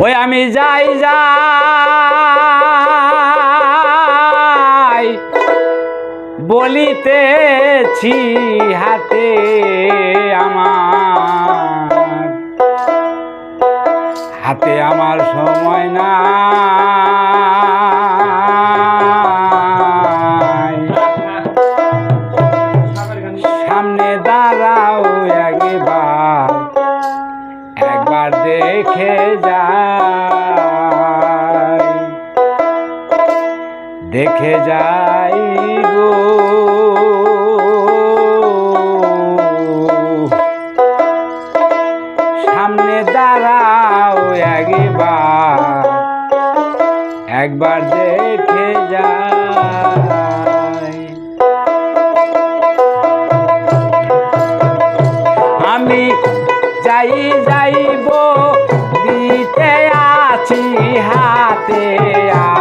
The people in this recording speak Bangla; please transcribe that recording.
ওই আমি যাই যাই। বলিতেছি হাতে আমার। হাতে আমার সময় নাই। দেখে যাই গো। সামনে দাঁড়াও একবার একবার দেখে যাই। আমি যাই যাইব দিতে আছি হাতে আ